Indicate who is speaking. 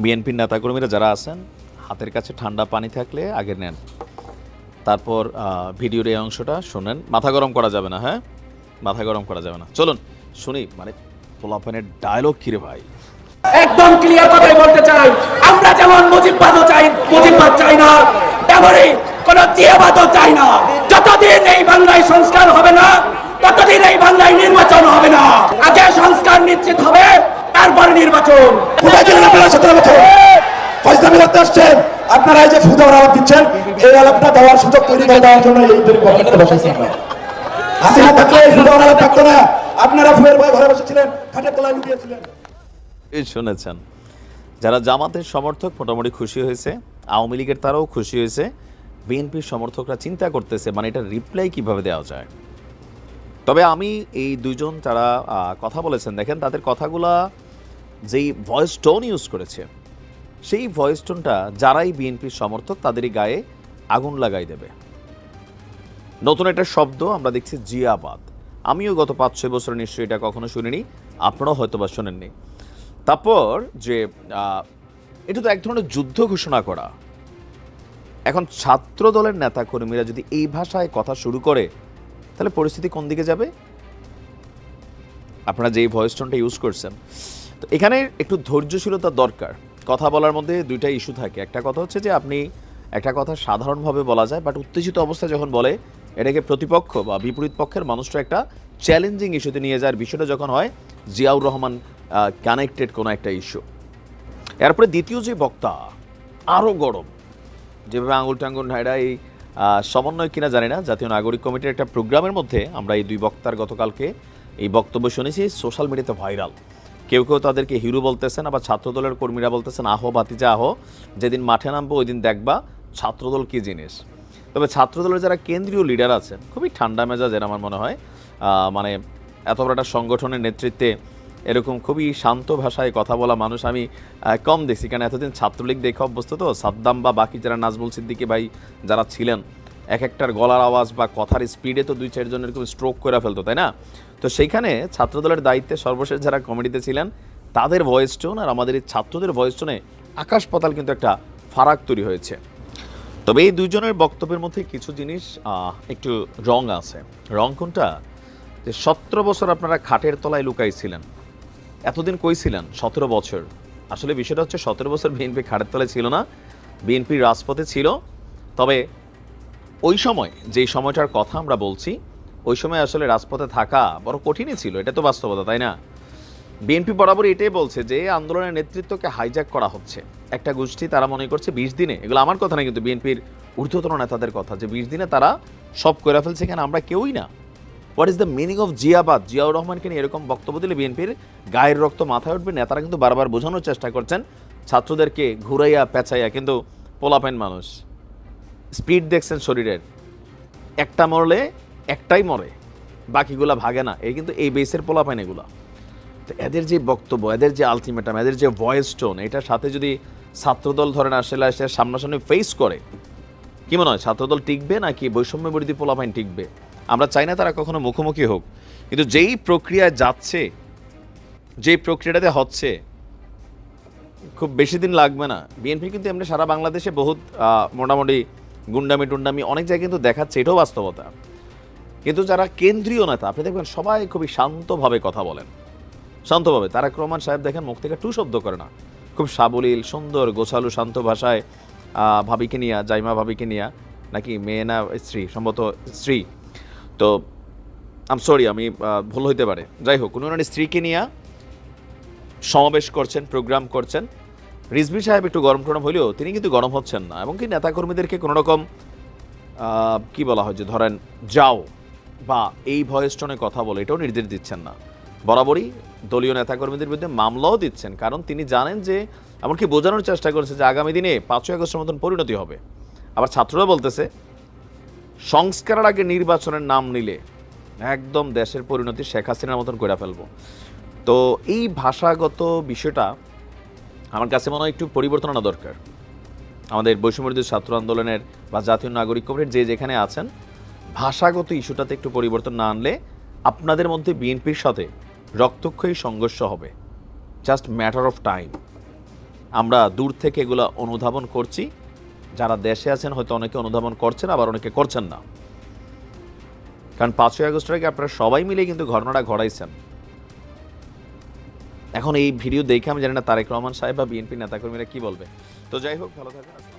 Speaker 1: বিএনপির নেতাকর্মীরা যারা আছেন, হাতের কাছে ঠান্ডা পানি থাকলে আগে নেন। তারপর ভিডিওর এই অংশটা শোনেন। মাথা গরম করা যাবে না হ্যাঁ? মাথা গরম করা যাবে না। চলুন, শুনি মানে পোলাপানের ডায়লগ কিরে ভাই?
Speaker 2: একদম ক্লিয়ার কথাই বলতে চাই। আমরা যেমন মুজিববাদও চাই, মুজিববাদ চাই না। তেমনই কোন জিয়াবাদও চাই না। যতদিন এই বাংলায় সংস্কার হবে না, ততদিন এই বাংলায় নির্বাচন হবে না। আগে সংস্কার নিশ্চিত হবে নির্বাচন।
Speaker 3: কোথায় ছিলেন আপনারা সতেরো বছর? ফয়সামি করতে আসছেন। আপনারা এই যে ফুদার আলাপ দিচ্ছেন এই আলাপটা দেওয়ার সুযোগ তৈরি করে দেওয়ার জন্য এই তৈরি গভর্নমেন্টে বসেছি আমরা। হাসিনা থাকলে ফুদার আলাপ থাকতো না। আপনারা ফুয়ের ভয়ে ঘরে বসেছিলেন খাটের তলায় লুকিয়েছিলেন।
Speaker 1: এই শুনেছেন। যারা জামাতের সমর্থক মোটামুটি খুশি হয়েছে আওয়ামী লীগের তারাও খুশি হয়েছে বিএনপির সমর্থকরা চিন্তা করতেছে মানে এটা রিপ্লাই কীভাবে দেওয়া যায়? তবে আমি এই দুজন যারা আহ, কথা বলেছেন দেখেন তাদের কথাগুলা যেই ভয়েস টোন ইউজ করেছে, সেই ভয়েস টোনটা যারাই বিএনপির সমর্থক তাদেরই গায়ে আগুন লাগাই দেবে। নতুন একটা শব্দ আমরা দেখছি জিয়াবাদ। আমিও গত পাঁচ, ছয় বছর নিশ্চয়ই এটা কখনো শুনিনি, আপনারাও হয়তো বা শোনেননি। তারপর যে এটা তো এক ধরনের যুদ্ধ ঘোষণা করা। এখন ছাত্র দলের নেতা কর্মীরা যদি এই ভাষায় কথা শুরু করে, তাহলে পরিস্থিতি কোন দিকে যাবে? আপনারা যেই ভয়েস টোনটা ইউজ করছেন তো এখানে একটু ধৈর্যশীলতা দরকার। কথা বলার মধ্যে দুইটা ইস্যু থাকে। একটা কথা হচ্ছে যে আপনি একটা কথা সাধারণভাবে বলা যায় বাট উত্তেজিত অবস্থায় যখন বলে, এটাকে প্রতিপক্ষ বা বিপরীত পক্ষের মানুষটা একটা চ্যালেঞ্জিং ইস্যুতে নিয়ে যাওয়ার বিষয়টা যখন হয়, জিয়াউর রহমান কানেক্টেড কোনো একটা ইস্যু এরপরে দ্বিতীয় যে বক্তা আরও গরম। যেভাবে আঙুল টাঙ্গুল ঢাইরা এই সমন্বয় কিনা জানি না। জাতীয় নাগরিক কমিটির একটা প্রোগ্রামের মধ্যে আমরা এই দুই বক্তার গতকালকে এই বক্তব্য শুনেছি সোশ্যাল মিডিয়াতে ভাইরাল কেউ কেউ তাদেরকে হিরো বলতেছেন, আবার ছাত্রদলের কর্মীরা বলতেছেন, আহো বাতিজা আহো, যেদিন মাঠে নামবো ওই দিন দেখবা ছাত্রদল কী জিনিস। তবে ছাত্রদলের যারা কেন্দ্রীয় লিডার আছেন, খুবই ঠান্ডা মেজাজের আমার মনে হয় মানে এত বড় একটা সংগঠনের নেতৃত্বে এরকম খুবই শান্ত ভাষায় কথা বলা মানুষ আমি কম দেখছি। কারণ এতদিন ছাত্রলীগ দেখে অভ্যস্ত তো, সাদ্দাম বা বাকি যারা নাজবুল সিদ্দিকি ভাই যারা ছিলেন এক একটার গলার আওয়াজ বা কথার স্পিডে তো দুই চারজন এরকম স্ট্রোক করে ফেলতো, তাই না? তো সেইখানে ছাত্রদলের দায়িত্বে সর্বশেষ যারা কমিটিতে ছিলেন, তাদের ভয়েস টোন আর আমাদের এই ছাত্রদের ভয়েস টোনে আকাশ পাতাল কিন্তু একটা ফারাক তৈরি হয়েছে। তবে এই দুজনের বক্তব্যের মধ্যে কিছু জিনিস একটু রং আছে। রং কোনটা? যে সতেরো বছর আপনারা খাটের তলায় লুকাইছিলেন। এতদিন কই ছিলেন? সতেরো বছর। আসলে বিষয়টা হচ্ছে সতেরো বছর বিএনপি খাটের তলায় ছিল না। বিএনপি রাজপথে ছিল। তবে ওই সময়, যেই সময়টার কথা আমরা বলছি, ওই সময় আসলে রাজপথে থাকা বড় কঠিনই ছিল, এটা তো বাস্তবতা, তাই না? বিএনপি বরাবর এটাই বলছে যে আন্দোলনের নেতৃত্বকে হাইজ্যাক করা হচ্ছে। একটা গোষ্ঠী তারা মনে করছে বিশ দিনে, এগুলো আমার কথা না, কিন্তু বিএনপির ঊর্ধ্বতন নেতাদের কথা, যে বিশ দিনে তারা সব করে ফেলছে এখানে আমরা কেউই না। What is the meaning of জিয়াবাদ? Ziaur রহমানকে নিয়ে এরকম বক্তব্য দিলে বিএনপির গায়ের রক্ত মাথায় উঠবে, নেতারা কিন্তু বারবার বোঝানোর চেষ্টা করছেন, ছাত্রদেরকে ঘুরাইয়া পেঁচাইয়া, কিন্তু পোলাপেন মানুষ। স্পিড দেখছেন শরীরের। একটা মরলে একটাই মরে, বাকিগুলা ভাগে না। এই কিন্তু এই বেসের পোলাপেন এগুলা। তো এদের যে বক্তব্য, এদের যে আলটিমেটাম এদের যে ভয়েস টোন এটার সাথে যদি ছাত্রদল ধরেন আসলে আসলে সামনাসামনি ফেস করে, কি মনে হয়? ছাত্রদল টিকবে নাকি বৈষম্য বিরোধী পোলাপাইন টিকবে? আমরা চাই না তারা কখনো মুখোমুখি হোক। কিন্তু যেই প্রক্রিয়ায় যাচ্ছে, যেই প্রক্রিয়াটাতে হচ্ছে, খুব বেশি দিন লাগবে না। বিএনপি কিন্তু এমনি সারা বাংলাদেশে বহুত মোটামুটি গুন্ডামি টুন্ডামি অনেক জায়গায় কিন্তু দেখাচ্ছে, এটাও বাস্তবতা। কিন্তু যারা কেন্দ্রীয় নেতা, আপনি দেখবেন সবাই খুবই শান্তভাবে কথা বলেন। শান্তভাবে। তারাক রহমান সাহেব দেখেন মুখ থেকে টু শব্দ করে না। খুব সাবলীল, সুন্দর, গোছালু, শান্ত ভাষায় ভাবিকে নিয়া, জাইমা ভাবিকে নিয়া, নাকি মেয়ে না স্ত্রী, সম্ভবত স্ত্রী। তো, আম সরি আমি ভুল হইতে পারে। যাই হোক ওনার স্ত্রীকে নিয়ে সমাবেশ করছেন, প্রোগ্রাম করছেন। রিজভি সাহেব একটু গরম টরম হলেও তিনি কিন্তু গরম হচ্ছেন না। এবং কি নেতাকর্মীদেরকে কোনো রকম কি বলা হয় যে ধরেন যাও বা এই ভয়েস টোনে কথা বলে এটাও নির্দেশ দিচ্ছেন না। বরাবরই দলীয় নেতাকর্মীদের বিরুদ্ধে মামলাও দিচ্ছেন, কারণ তিনি জানেন যে, এমনকি বোঝানোর চেষ্টা করেছে যে আগামী দিনে পাঁচই আগস্টের মতন পরিণতি হবে। আবার ছাত্ররা বলতেছে, সংস্কারের আগে নির্বাচনের নাম নিলে একদম দেশের পরিণতি শেখ হাসিনার মতন করে ফেলব। তো এই ভাষাগত বিষয়টা আমার কাছে মনে হয় একটু পরিবর্তন আনা দরকার। আমাদের বৈষম্যবিরোধী ছাত্র আন্দোলনের বা জাতীয় নাগরিক কমিটির যে যেখানে আছেন, ভাষাগত ইস্যুটাতে একটু পরিবর্তন না আনলে আপনাদের মধ্যে বিএনপির সাথে রক্তক্ষয়ী সংঘর্ষ হবে। জাস্ট ম্যাটার অফ টাইম আমরা দূর থেকে এগুলো অনুধাবন করছি। যারা দেশে আছেন, হয়তো অনেকে অনুধাবন করছেন, আবার অনেকে করছেন না। কারণ পাঁচই আগস্টের আগে আপনারা সবাই মিলে কিন্তু ঘটনাটা ঘটাইছেন। এখন এই ভিডিও দেখে আমি জানি না তারেক রহমান সাহেব বা বিএনপি নেতাকর্মীরা কি বলবে তো যাই হোক, ভালো থাকবেন।